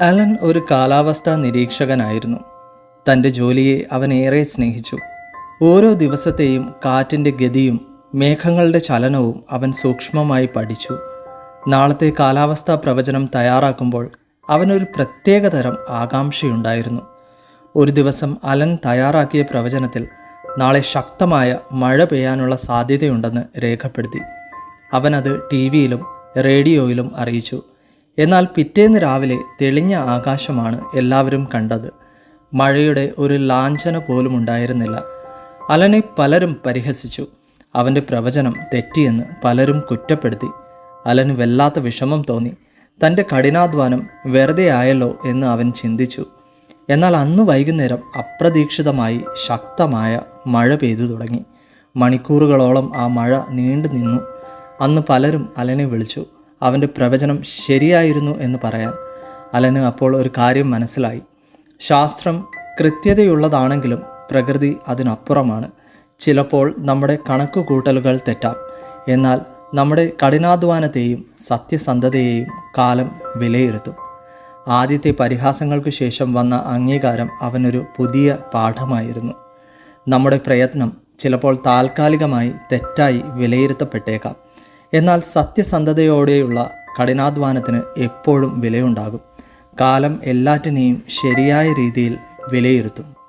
Allen ഒരു കാലാവസ്ഥാ നിരീക്ഷകനായിരുന്നു. തന്റെ ജോലിയെ അവൻ ഏറെ സ്നേഹിച്ചു. ഓരോ ദിവസത്തെയും കാറ്റിന്റെ ഗതിയും മേഘങ്ങളുടെ ചലനവും അവൻ സൂക്ഷ്മമായി പഠിച്ചു. നാളത്തെ കാലാവസ്ഥാ പ്രവചനം തയ്യാറാക്കുമ്പോൾ അവനൊരു പ്രത്യേകതരം ആകാംക്ഷയുണ്ടായിരുന്നു. ഒരു ദിവസം അലൻ തയ്യാറാക്കിയ പ്രവചനത്തിൽ നാളെ ശക്തമായ മഴ പെയ്യാനുള്ള സാധ്യതയുണ്ടെന്ന് രേഖപ്പെടുത്തി. അവനത് ടി വിയിലും റേഡിയോയിലും അറിയിച്ചു. എന്നാൽ പിറ്റേന്ന് രാവിലെ തെളിഞ്ഞ ആകാശമാണ് എല്ലാവരും കണ്ടത്. മഴയുടെ ഒരു ലാഞ്ചന പോലും ഉണ്ടായിരുന്നില്ല. അലനെ പലരും പരിഹസിച്ചു. അവന്റെ പ്രവചനം തെറ്റിയെന്ന് പലരും കുറ്റപ്പെടുത്തി. അലന് വല്ലാത്ത വിഷമം തോന്നി. തന്റെ കഠിനാധ്വാനം വെറുതെ ആയല്ലോ എന്ന് അവൻ ചിന്തിച്ചു. എന്നാൽ അന്ന് വൈകുന്നേരം അപ്രതീക്ഷിതമായി ശക്തമായ മഴ പെയ്തു തുടങ്ങി. മണിക്കൂറുകളോളം ആ മഴ നീണ്ടു നിന്നു അന്ന് പലരും അലനെ വിളിച്ചു. അവന്റെ പ്രവചനം ശരിയായിരുന്നു എന്ന് പറയാൻ അലന് അപ്പോൾ ഒരു കാര്യം മനസ്സിലായി. ശാസ്ത്രം കൃത്യതയുള്ളതാണെങ്കിലും പ്രകൃതി അതിനപ്പുറമാണ്. ചിലപ്പോൾ നമ്മുടെ കണക്കുകൂട്ടലുകൾ തെറ്റാം. എന്നാൽ നമ്മുടെ കഠിനാധ്വാനത്തെയും സത്യസന്ധതയെയും കാലം വിലയിരുത്തും. ആദ്യത്തെ പരിഹാസങ്ങൾക്ക് ശേഷം വന്ന അംഗീകാരം അവനൊരു പുതിയ പാഠമായിരുന്നു. നമ്മുടെ പ്രയത്നം ചിലപ്പോൾ താൽക്കാലികമായി തെറ്റായി വിലയിരുത്തപ്പെട്ടേക്കാം. എന്നാൽ സത്യസന്ധതയോടെയുള്ള കഠിനാധ്വാനത്തിന് എപ്പോഴും വിലയുണ്ടാകും. കാലം എല്ലാറ്റിനെയും ശരിയായ രീതിയിൽ വിലയിരുത്തും.